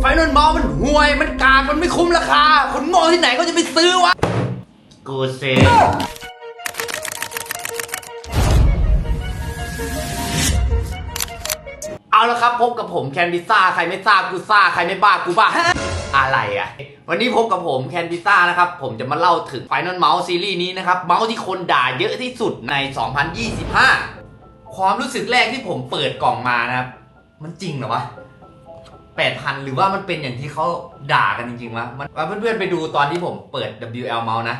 ไฟนอลเมาส์มันห่วย มันกากมันไม่คุ้มราคา คนโง่ที่ไหนก็จะไปซื้อวะ กูเซเอาละครับพบกับผมแคนพิซซ่าใครไม่ทราบกูซ่าใครไม่บ้ากูบ้า อะไรอะ วันนี้พบกับผมแคนพิซซ่านะครับ ผมจะมาเล่าถึง Final Mouse ซีรีส์นี้นะครับ เมาส์ที่คนด่าเยอะที่สุดใน 2025 ความรู้สึกแรกที่ผมเปิดกล่องมานะครับ มันจริงเหรอวะ แปดพันหรือว่ามันเป็นอย่างที่เขาด่ากันจริงๆวะมันเพื่อนๆไปดูตอนที่ผมเปิด WL Mouse นะ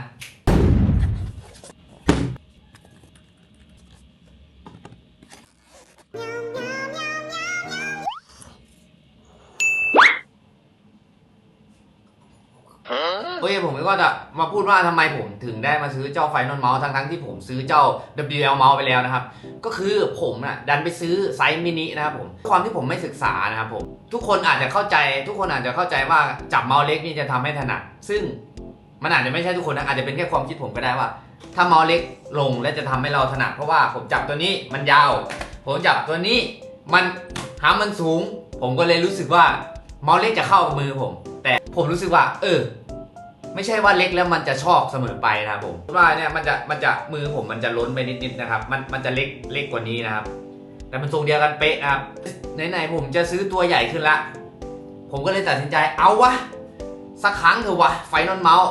เฮ้ยผมก็จะมาพูดว่าทำไมผมถึงได้มาซื้อเจ้าไฟนอลเมาส์ทั้งๆที่ผมซื้อเจ้า WL เมาส์ไปแล้วนะครับ ก็คือผมน่ะดันไปซื้อไซส์มินินะครับผมความที่ผมไม่ศึกษานะครับผมทุกคนอาจจะเข้าใจ ทุกคนอาจจะเข้าใจว่าจับเมาส์เล็กนี่จะทำให้ถนัด ซึ่งมันอาจจะไม่ใช่ทุกคนนะอาจจะเป็นแค่ความคิดผมก็ได้ว่า ถ้าเมาส์เล็กลงและจะทำให้เราถนัดเพราะว่าผมจับตัวนี้มันยาว ผมจับตัวนี้มันหามันสูง ผมก็เลยรู้สึกว่าเมาส์เล็กจะเข้ากับมือผม แต่ผมรู้สึกว่า เออ ไม่ใช่ว่าเล็กแล้วมันจะชอบเสมอไปนะครับผมว่าเนี่ยมันจะมันจะมือผมมันจะล้นไปนิดๆนะครับ มันมันจะเล็กเล็กกว่านี้นะครับ แต่มันทรงเดียวกันเป๊ะนะครับไหนๆผมจะซื้อตัวใหญ่ขึ้นละ ผมก็เลยตัดสินใจเอาวะสักครั้งเถอะวะไฟนอลเมาส์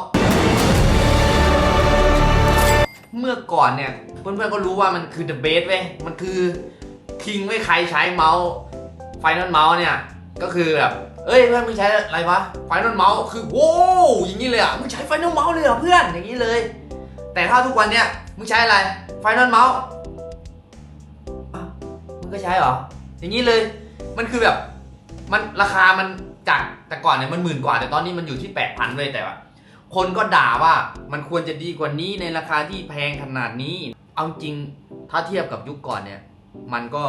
เมื่อก่อนเนี่ยเพื่อนๆก็รู้ว่ามันคือ the best เว้ยมันคือคิงไม่ใครใช้เมาส์ไฟนอลเมาส์เนี่ยก็คือแบบ เอ้ยเพื่อนมึงใช้อะไรวะไฟนอลเมาส์คือโว้วอย่างนี้เลยอะมึงใช้ไฟนอลเมาส์เลยเหรอเพื่อนอย่างนี้เลย แต่ถ้าทุกวันเนี้ยมึงใช้อะไรไฟนอลเมาส์มึงก็ใช้เหรออย่างนี้เลยมันคือแบบมันราคามันจากแต่ก่อนเนี่ยมันหมื่นกว่าแต่ตอนนี้มันอยู่ที่แปดพันเลยแต่ว่าคนก็ด่าว่ามันควรจะดีกว่านี้ในราคาที่แพงขนาดนี้ เอาจริงถ้าเทียบกับยุคก่อนเนี่ย มันก็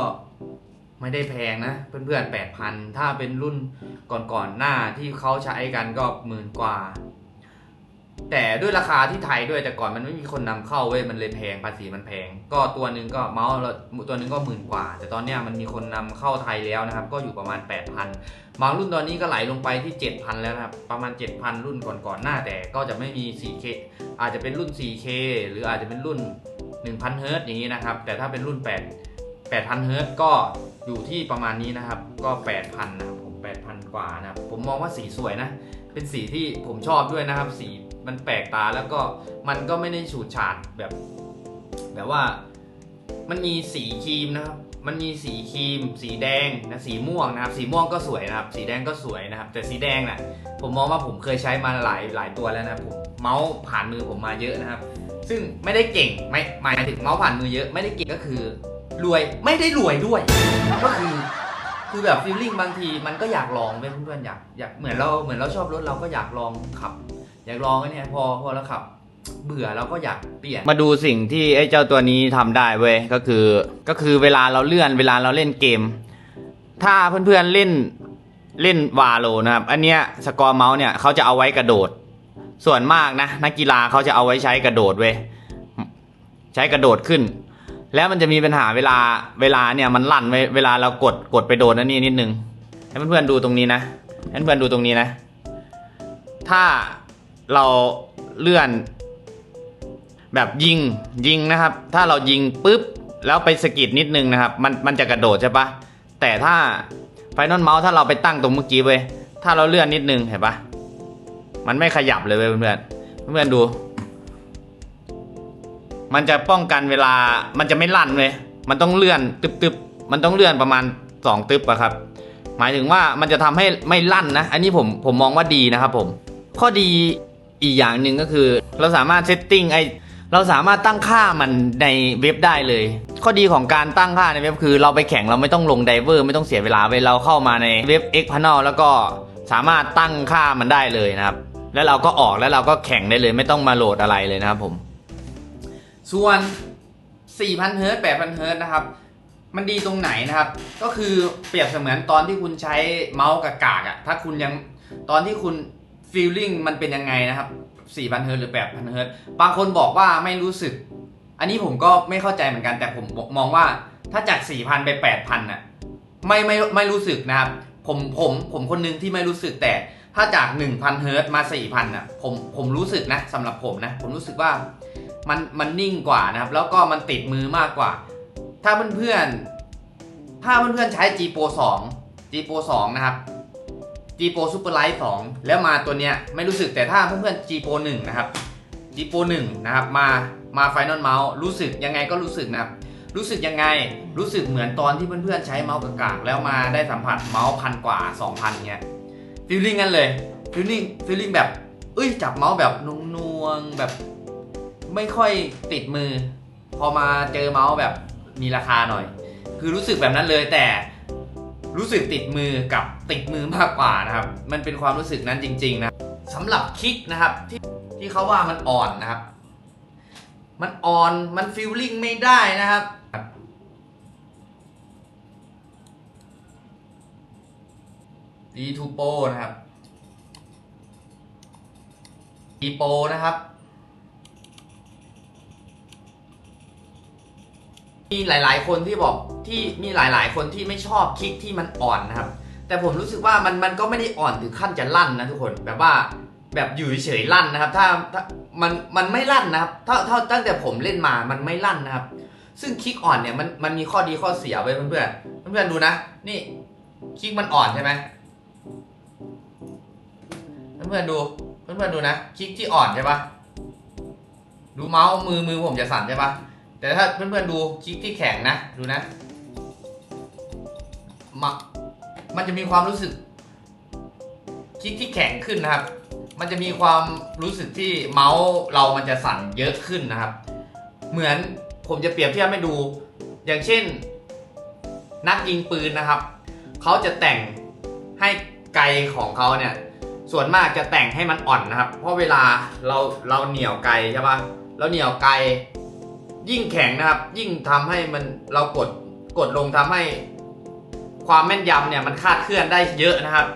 ไม่ได้แพงนะ เพื่อนๆแปดพันถ้าเป็นรุ่นก่อนๆหน้าที่เขาใช้กันก็หมื่นกว่า แต่ด้วยราคาที่ไทยด้วยแต่ก่อนมันไม่มีคนนำเข้าเว้ยมันเลยแพงภาษีมันแพง ก็ตัวหนึ่งก็เมาส์ตัวหนึ่งก็หมื่นกว่า แต่ตอนเนี้ยมันมีคนนำเข้าไทยแล้วนะครับ ก็อยู่ประมาณ 8,000 บางรุ่นตอนนี้ก็ไหลลงไปที่ 7,000 แล้วนะครับ ประมาณ 7,000 รุ่นก่อนๆหน้าแต่ก็จะไม่มี 4K อาจจะเป็นรุ่น 4K หรืออาจจะเป็นรุ่น1,000เฮิร์ตอย่างนี้นะครับแต่ถ้าเป็นรุ่น8 8,000เฮิร์ตก็ อยู่ที่ประมาณนี้นะครับ ก็8,000นะครับผม8,000 กว่านะครับ ผมมองว่าสีสวยนะ เป็นสีที่ผมชอบด้วยนะครับ สีมันแปลกตาแล้วก็มันก็ไม่ได้ฉูดฉาดแบบ แบบว่ามันมีสีครีมนะครับ มันมีสีครีม สีแดงนะสีม่วงนะครับ สีม่วงก็สวยนะครับ สีแดงก็สวยนะครับ แต่สีแดงน่ะผมมองว่าผมเคยใช้มาหลายหลายตัวแล้วนะผมเมาส์ผ่านมือผมมาเยอะนะครับ ซึ่งไม่ได้เก่งไม่หมายถึงเมาส์ผ่านมือเยอะไม่ได้เก่งก็คือ รวยไม่ได้รวยด้วย ก็คือ คือแบบฟีลลิ่งบางทีมันก็อยากลองเว้ยเพื่อนๆอยากอยากเหมือนเราเหมือนเราชอบรถเราก็อยากลองขับ อยากลองไอ้เนี่ยพอพอเราขับ เบื่อเราก็อยากเปลี่ยน มาดูสิ่งที่ไอ้เจ้าตัวนี้ทำได้เว้ยก็คือ ก็คือเวลาเราเลื่อนเวลาเราเล่นเกม ถ้าเพื่อนๆเล่นเล่นวาโลนะครับ อันเนี้ยสกอร์เมาส์เนี่ยเขาจะเอาไว้กระโดด ส่วนมากนะนักกีฬาเขาจะเอาไว้ใช้กระโดดเว้ยใช้กระโดดขึ้น แล้วมันจะมีปัญหาเวลาเวลาเนี่ยมันลั่นเวลาเรากดกดไปโดนนั่นนี่นิดนึงให้เพื่อนๆดูตรงนี้นะให้เพื่อนๆดูตรงนี้นะ ถ้าเราเลื่อนแบบยิงยิงนะครับ ถ้าเรายิงปุ๊บแล้วไปสกิดนิดนึงนะครับ มันมันจะกระโดดใช่ปะแต่ถ้าไฟนอลเมาส์ถ้าเราไปตั้งตรงเมื่อกี้เว้ยถ้าเราเลื่อนนิดนึงเห็นปะมันไม่ขยับเลยเว้ยเพื่อนๆเพื่อนๆดู มันจะป้องกันเวลามันจะไม่ลั่นเว้ยมันต้องเลื่อนตึบๆมันต้องเลื่อนประมาณสองตึบอะครับ หมายถึงว่ามันจะทำให้ไม่ลั่นนะ อันนี้ผมผมมองว่าดีนะครับผม ข้อดีอีกอย่างหนึ่งก็คือ เราสามารถเซตติ้งไอเราสามารถตั้งค่ามันในเว็บได้เลย ข้อดีของการตั้งค่าในเว็บคือ เราไปแข่งเราไม่ต้องลงไดเวอร์ไม่ต้องเสียเวลาไปเราเข้ามาในเว็บ X Panel แล้วก็สามารถตั้งค่ามันได้เลยนะครับ แล้วเราก็ออกแล้วเราก็แข่งได้เลย ไม่ต้องมาโหลดอะไรเลยนะครับผม ส่วน 4,000เฮิร์ตซ์8,000เฮิร์ตซ์นะครับ มันดีตรงไหนนะครับ ก็คือเปรียบเสมือนตอนที่คุณใช้เมาส์กากากอะถ้าคุณยังตอนที่คุณฟีลลิ่งมันเป็นยังไงนะครับ 4,000เฮิร์ตซ์หรือ 8,000เฮิร์ตซ์บางคนบอกว่าไม่รู้สึก อันนี้ผมก็ไม่เข้าใจเหมือนกันแต่ผมมองว่าถ้าจาก 4,000 ไป 8,000น่ะไม่ไม่ไม่รู้สึกนะครับผมผมผมคนนึงที่ไม่รู้สึกแต่ถ้าจาก 1,000เฮิร์ตซ์มา 4,000อะผมผมรู้สึกนะสำหรับผมนะ ผมรู้สึกว่า มันมันนิ่งกว่านะครับ แล้วก็มันติดมือมากกว่า ถ้าเพื่อนๆถ้าเพื่อนๆใช้ G Pro 2 G Pro 2 นะครับ G Pro Super Light 2 แล้วมาตัวเนี้ยไม่รู้สึกแต่ถ้าเพื่อนๆ G Pro 1 นะครับ G Pro 1 นะครับ มามา Final Mouse รู้สึกยังไงก็รู้สึกนะครับ รู้สึกยังไงรู้สึกเหมือนตอนที่เพื่อนๆใช้เมาส์กากๆแล้วมาได้สัมผัสเมาส์พันกว่า 2,000เงี้ยฟีลลิ่งกันเลยฟีลลิ่งฟีลลิ่งแบบเอ้ยจับเมาส์แบบนุ่นวงๆแบบ ไม่ค่อยติดมือ พอมาเจอเมาส์แบบมีราคาหน่อย คือรู้สึกแบบนั้นเลยแต่รู้สึกติดมือกับติดมือมากกว่านะครับ มันเป็นความรู้สึกนั้นจริง ๆ นะสำหรับคลิกนะครับที่ที่เขาว่ามันอ่อนนะครับ มันอ่อนมันฟีลลิ่งไม่ได้นะครับ D2 Pro นะครับ D Pro นะครับ มีหลาย ๆ คนที่บอกที่มีหลาย ๆ คนที่ไม่ชอบคลิกที่มันอ่อนนะครับ แต่ผมรู้สึกว่ามันมันก็ไม่ได้อ่อนถึงขั้นจะลั่นนะทุกคนแบบว่าแบบอยู่เฉยๆลั่นนะครับ ถ้าถ้ามันมันไม่ลั่นนะครับถ้าถ้าตั้งแต่ผมเล่นมามันไม่ลั่นนะครับ ซึ่งคลิกอ่อนเนี่ยมันมันมีข้อดีข้อเสียไว้เพื่อนๆเพื่อนๆดูนะ นี่คลิกมันอ่อนใช่ไหมเพื่อนๆดูเพื่อนๆดูนะคลิกที่อ่อนใช่ปะดูเมาส์มือมือผมจะสั่นใช่ปะ แต่ถ้าเพื่อนๆดูคลิกที่แข็งนะ ดูนะมามันจะมีความรู้สึกคลิกที่แข็งขึ้นนะครับ มันจะมีความรู้สึกที่เมาส์เรามันจะสั่นเยอะขึ้นนะครับ เหมือนผมจะเปรียบเทียบให้ดู อย่างเช่น นักยิงปืนนะครับ เขาจะแต่งให้ไกของเขาเนี่ย ส่วนมากจะแต่งให้มันอ่อนนะครับ เพราะเวลาเราเราเหนี่ยวไกใช่ปะเราเหนี่ยวไก ยิ่งแข็งนะครับ ยิ่งทำให้มันเรากดกดลงทำให้ ความแม่นยำเนี่ยมันคาดเคลื่อนได้เยอะนะครับ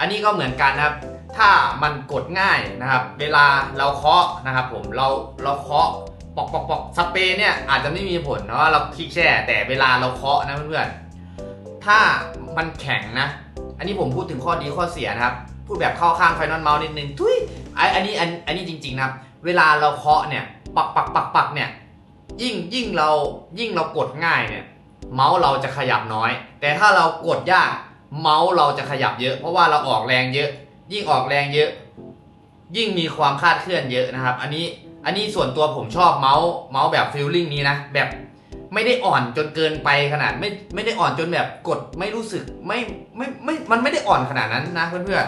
อันนี้ก็เหมือนกันนะครับ ถ้ามันกดง่ายนะครับ เวลาเราเคาะนะครับ ผมเราเราเคาะปอกปอกปอกสเปรย์เนี่ยอาจจะไม่มีผลเพราะว่าเราคลิกแช่แต่เวลาเราเคาะนะเพื่อนๆถ้ามันแข็งนะ อันนี้ผมพูดถึงข้อดีข้อเสียนะครับ พูดแบบเข้าข้างไฟนอลเมาส์นิดนึงทุยไออันนี้อันอันนี้จริงๆนะครับ เวลาเราเคาะเนี่ยปักปักปักปักเนี่ย ยิ่งยิ่งเรายิ่งเรากดง่ายเนี่ย เมาส์เราจะขยับน้อย แต่ถ้าเรากดยากเมาส์เราจะขยับเยอะ เพราะว่าเราออกแรงเยอะ ยิ่งออกแรงเยอะ ยิ่งมีความคลาดเคลื่อนเยอะนะครับ อันนี้อันนี้ส่วนตัวผมชอบเมาส์เมาส์แบบฟิลลิ่งนี้นะแบบไม่ได้อ่อนจนเกินไปขนาดไม่ไม่ได้อ่อนจนแบบกดไม่รู้สึกไม่ไม่ไม่มันไม่ได้อ่อนขนาดนั้นนะเพื่อน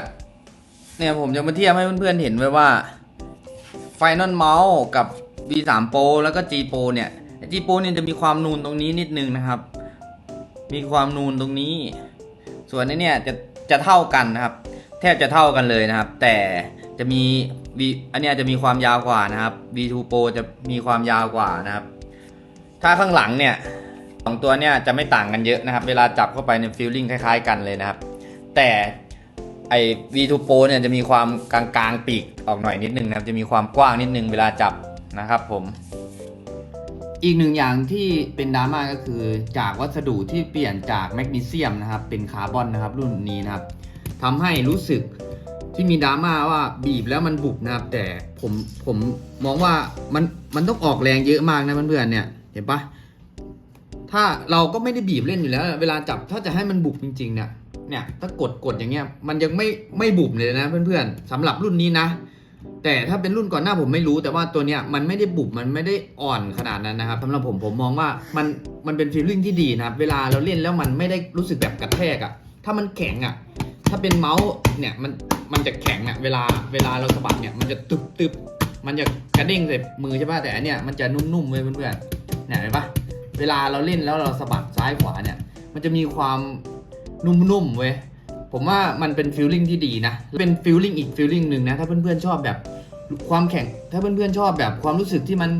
ๆเนี่ยผมจะมาเทียบให้เพื่อนๆเห็นไว้ว่า Final Mouse กับ V3 Pro แล้วก็ G Pro เนี่ย G Pro เนี่ยจะมีความนูนตรงนี้นิดนึงนะครับ มีความนูนตรงนี้ ส่วนนี้เนี่ยจะจะเท่ากันนะครับ แทบจะเท่ากันเลยนะครับ แต่จะมี V อันเนี้ยจะมีความยาวกว่านะครับ V2 Pro จะมีความยาวกว่านะครับ ถ้าข้างหลังเนี่ยสองตัวเนี่ยจะไม่ต่างกันเยอะนะครับ เวลาจับเข้าไปในฟีลลิ่งคล้าย ๆ กันเลยนะครับ แต่ไอ้ V2 Pro เนี่ยจะมีความกลางๆปีกออกหน่อยนิดนึงนะครับ จะมีความกว้างนิดนึงเวลาจับ นะครับผม อีกหนึ่งอย่างที่เป็นดราม่าก็คือจากวัสดุที่เปลี่ยนจากแมกนีเซียมนะครับ เป็นคาร์บอนนะครับ รุ่นนี้นะครับทำให้รู้สึกที่มีดราม่าว่าบีบแล้วมันบุบนะครับ แต่ผมผมมองว่ามันมันต้องออกแรงเยอะมากนะเพื่อนๆเนี่ยเห็นปะถ้าเราก็ไม่ได้บีบเล่นอยู่แล้ว เวลาจับถ้าจะให้มันบุบจริงๆเนี่ยเนี่ยถ้ากดกดอย่างเงี้ยมันยังไม่ไม่บุบเลยนะเพื่อนๆสำหรับรุ่นนี้นะ แต่ถ้าเป็นรุ่นก่อนหน้าผมไม่รู้แต่ว่าตัวเนี้ยมันไม่ได้บุบมันไม่ได้อ่อนขนาดนั้นนะครับสำหรับผมผมมองว่ามันมันเป็นฟีลลิ่งที่ดีนะครับเวลาเราเล่นแล้วมันไม่ได้รู้สึกแบบกระแทกอะ่ะถ้ามันแข็งอะ่ะถ้าเป็นเมาส์เนี่ยมันมันจะแข็งอะ่ะเวลาเวลาเราสะบัดเนี่ยมันจะตึบตึบมันจะกระเด้งใส่มือใช่ป่ะแต่อันเนี้ยมันจะนุ่มๆเว้ยเพื่อนๆเนี่ยเห็นปะเวลาเราเล่นแล้วเราสะบัดซ้ายขวาเนี่ย มันจะมีความนุ่มๆเว้ย ผมว่ามันเป็นฟีลลิ่งที่ดีนะ เป็นฟีลลิ่งอีกฟีลลิ่งหนึ่งนะ ถ้าเพื่อนๆชอบแบบความแข็ง ถ้าเพื่อนๆชอบแบบความรู้สึกที่มัน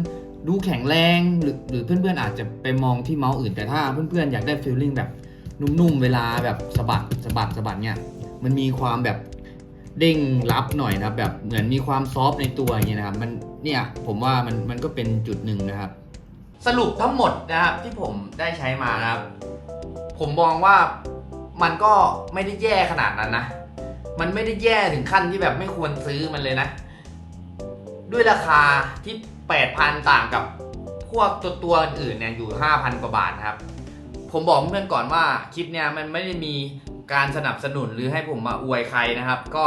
ดูแข็งแรง หรือหรือเพื่อนๆอาจจะไปมองที่เมาส์อื่น แต่ถ้าเพื่อนๆอยากได้ฟีลลิ่งแบบนุ่มๆ เวลาแบบสะบัดสะบัดสะบัดเนี่ย มันมีความแบบเด้งรับหน่อยนะครับ แบบเหมือนมีความซอฟต์ในตัวอย่างเงี้ยนะครับ มันเนี่ยผมว่ามันมันก็เป็นจุดหนึ่งนะครับ สรุปทั้งหมดนะครับที่ผมได้ใช้มานะครับ ผมมองว่า มันก็ไม่ได้แย่ขนาดนั้นนะ มันไม่ได้แย่ถึงขั้นที่แบบไม่ควรซื้อมันเลยนะ ด้วยราคาที่ 8,000 ต่างกับพวกตัวตัวอื่นๆเนี่ยอยู่ 5,000 กว่าบาทครับ ผมบอกเพื่อนก่อนว่าคลิปเนี่ยมันไม่ได้มีการสนับสนุนหรือให้ผมมาอวยใครนะครับ ก็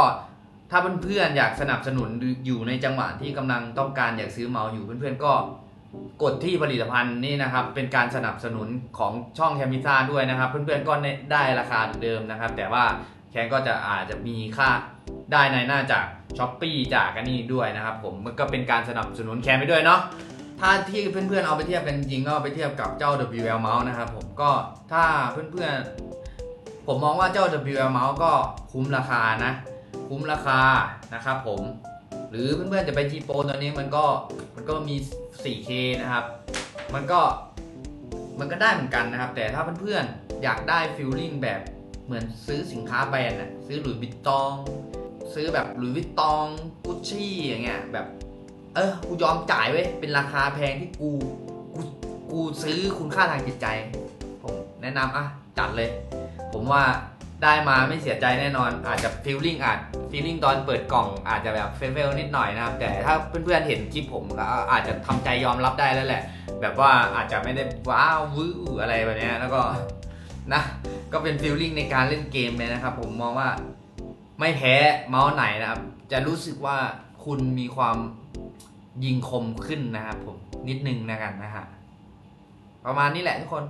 ถ้าเพื่อนๆอยากสนับสนุนออยู่ในจังหวะที่กำลังต้องการอยากซื้อเมาส์อยู่เพื่อนๆก็ กดที่ผลิตภัณฑ์นี่นะครับ เป็นการสนับสนุนของช่องแคมิซ่าด้วยนะครับ เพื่อนๆก็ได้ราคาเดิมนะครับ แต่ว่าแคนก็จะอาจจะมีค่าได้ในหน้าจากช้อปปีจากกันนี่ด้วยนะครับผมมันก็เป็นการสนับสนุนแคนไปด้วยเนาะถ้าที่เพื่อนๆเอาไปเทียบกันจริงก็ไปเทียบกับเจ้า WL Mouse นะครับผมก็ถ้าเพื่อนๆ ผมมองว่าเจ้า WL Mouse ก็คุ้มราคานะ คุ้มราคานะครับผม หรือเพื่อนๆจะไปจีโปตัวนี้มันก็ ก็มี 4K นะครับ มันก็มันก็ได้เหมือนกันนะครับ แต่ถ้าเพื่อนๆอยากได้ฟิลลิ่งแบบเหมือนซื้อสินค้าแบรนด์น่ะซื้อหลุยส์วิตตอง ซื้อแบบหลุยส์วิตตองกุชชี่อย่างเงี้ยแบบ เออกูยอมจ่ายเว้ยเป็นราคาแพงที่กูกูกูซื้อคุณค่าทางจิตใจ ผมแนะนำอะจัดเลย ผมว่า ได้มาไม่เสียใจแน่นอน อาจจะฟีลลิ่งอาจฟีลลิ่งตอนเปิดกล่องอาจจะแบบเฟลๆนิดหน่อยนะครับ แต่ถ้าเพื่อนๆเห็นคลิปผมก็อาจจะทำใจยอมรับได้แล้วแหละ แบบว่าอาจจะไม่ได้ว้าววื้ออะไรแบบนี้แล้วก็นะ ก็เป็นฟีลลิ่งในการเล่นเกมเลยนะครับ ผมมองว่าไม่แพ้เมาส์ไหนนะครับ จะรู้สึกว่าคุณมีความยิงคมขึ้นนะครับผมนิดนึงนะกันนะฮะประมาณนี้แหละทุกคน